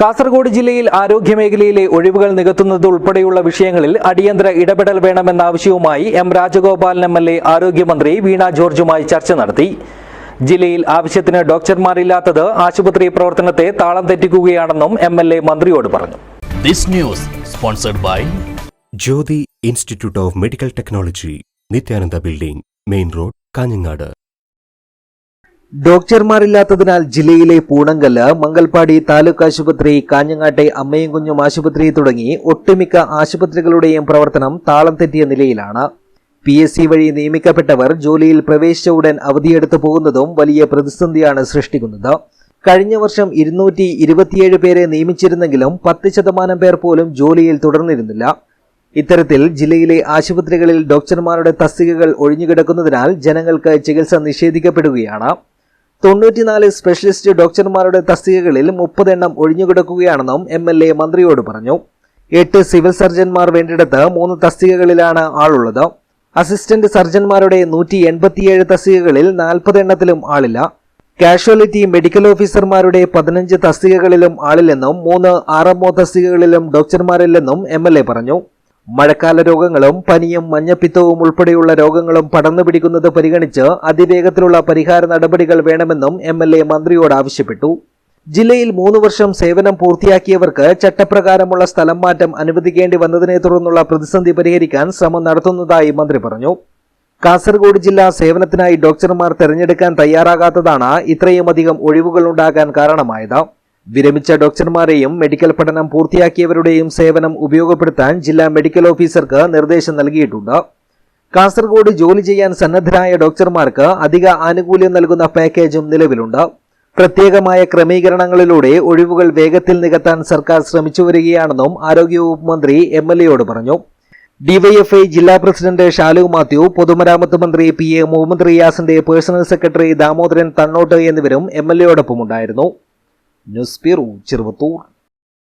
കാസർഗോഡ് ജില്ലയിൽ ആരോഗ്യമേഖലയിലെ ഒഴിവുകൾ നികത്തുന്നത് ഉൾപ്പെടെയുള്ള വിഷയങ്ങളിൽ അടിയന്തര ഇടപെടൽ വേണമെന്ന ആവശ്യവുമായി M Rajagopalan M L A ആരോഗ്യമന്ത്രി വീണ ജോർജുമായി ചർച്ച നടത്തി. ജില്ലയിൽ ആവശ്യത്തിന് ഡോക്ടർമാരില്ലാത്തത് ആശുപത്രി പ്രവർത്തനത്തെ താളം തെറ്റിക്കുകയാണെന്നും എം എൽ എ മന്ത്രിയോട് പറഞ്ഞു. This news sponsored by Jyothi institute of medical technology Nithyananda building main road Kanhangad. ഡോക്ടർമാരില്ലാത്തതിനാൽ ജില്ലയിലെ പൂണങ്കല്ല് മംഗൽപാടി താലൂക്ക് ആശുപത്രി കാഞ്ഞങ്ങാട്ടെ അമ്മയും കുഞ്ഞും ആശുപത്രി തുടങ്ങി ഒട്ടുമിക്ക ആശുപത്രികളുടെയും പ്രവർത്തനം താളം തെറ്റിയ നിലയിലാണ്. പി എസ് സി വഴി നിയമിക്കപ്പെട്ടവർ ജോലിയിൽ പ്രവേശിച്ച ഉടൻ അവധിയെടുത്തു പോകുന്നതും വലിയ പ്രതിസന്ധിയാണ് സൃഷ്ടിക്കുന്നത്. കഴിഞ്ഞ വർഷം ഇരുന്നൂറ്റി ഇരുപത്തിയേഴ് പേരെ നിയമിച്ചിരുന്നെങ്കിലും പത്ത് ശതമാനം പേർ പോലും ജോലിയിൽ തുടർന്നിരുന്നില്ല. ഇത്തരത്തിൽ ജില്ലയിലെ ആശുപത്രികളിൽ ഡോക്ടർമാരുടെ തസ്തികകൾ ഒഴിഞ്ഞുകിടക്കുന്നതിനാൽ ജനങ്ങൾക്ക് ചികിത്സ നിഷേധിക്കപ്പെടുകയാണ്. തൊണ്ണൂറ്റിനാല് സ്പെഷ്യലിസ്റ്റ് ഡോക്ടർമാരുടെ തസ്തികകളിൽ മുപ്പതെണ്ണം ഒഴിഞ്ഞുകിടക്കുകയാണെന്നും എം എൽ എ മന്ത്രിയോട് പറഞ്ഞു. എട്ട് സിവിൽ സർജൻമാർ വേണ്ടിടത്ത് മൂന്ന് തസ്തികകളിലാണ് ആളുള്ളത്. അസിസ്റ്റന്റ് സർജൻമാരുടെ നൂറ്റി എൺപത്തിയേഴ് തസ്തികകളിൽ നാൽപ്പതെണ്ണത്തിലും ആളില്ല. കാഷ്വാലിറ്റി മെഡിക്കൽ ഓഫീസർമാരുടെ പതിനഞ്ച് തസ്തികകളിലും ആളില്ലെന്നും മൂന്ന് ആർ എംഒ തസ്തികകളിലും ഡോക്ടർമാരില്ലെന്നും എ പറഞ്ഞു. മഴക്കാല രോഗങ്ങളും പനിയും മഞ്ഞപ്പിത്തവും ഉൾപ്പെടെയുള്ള രോഗങ്ങളും പടർന്നു പിടിക്കുന്നത് പരിഗണിച്ച് അതിവേഗത്തിലുള്ള പരിഹാര നടപടികൾ വേണമെന്നും എം എൽ എ മന്ത്രിയോട് ആവശ്യപ്പെട്ടു. ജില്ലയിൽ മൂന്ന് വർഷം സേവനം പൂർത്തിയാക്കിയവർക്ക് ചട്ടപ്രകാരമുള്ള സ്ഥലം മാറ്റം അനുവദിക്കേണ്ടി വന്നതിനെ തുടർന്നുള്ള പ്രതിസന്ധി പരിഹരിക്കാൻ ശ്രമം നടത്തുന്നതായി മന്ത്രി പറഞ്ഞു. കാസർഗോഡ് ജില്ല സേവനത്തിനായി ഡോക്ടർമാർ തെരഞ്ഞെടുക്കാൻ തയ്യാറാകാത്തതാണ് ഇത്രയുമധികം ഒഴിവുകൾ ഉണ്ടാകാൻ കാരണമായത്. വിരമിച്ച ഡോക്ടർമാരെയും മെഡിക്കൽ പഠനം പൂർത്തിയാക്കിയവരുടെയും സേവനം ഉപയോഗപ്പെടുത്താൻ ജില്ലാ മെഡിക്കൽ ഓഫീസർക്ക് നിർദ്ദേശം നൽകിയിട്ടുണ്ട്. കാസർഗോഡ് ജോലി ചെയ്യാൻ സന്നദ്ധരായ ഡോക്ടർമാർക്ക് അധിക ആനുകൂല്യം നൽകുന്ന പാക്കേജും നിലവിലുണ്ട്. പ്രത്യേകമായ ക്രമീകരണങ്ങളിലൂടെ ഒഴിവുകൾ വേഗത്തിൽ നികത്താൻ സർക്കാർ ശ്രമിച്ചു വരികയാണെന്നും ആരോഗ്യവകുപ്പ് മന്ത്രി എം എൽ എയോട് പറഞ്ഞു. ഡിവൈഎഫ്ഐ ജില്ലാ പ്രസിഡന്റ് ഷാലു മാത്യു പൊതുമരാമത്ത് മന്ത്രി പി എ മുഹമ്മദ് റിയാസിന്റെ പേഴ്സണൽ സെക്രട്ടറി ദാമോദരൻ തണ്ണോട്ട് എന്നിവരും എം എൽ എയോടൊപ്പമുണ്ടായിരുന്നു. Несперу, Червотур,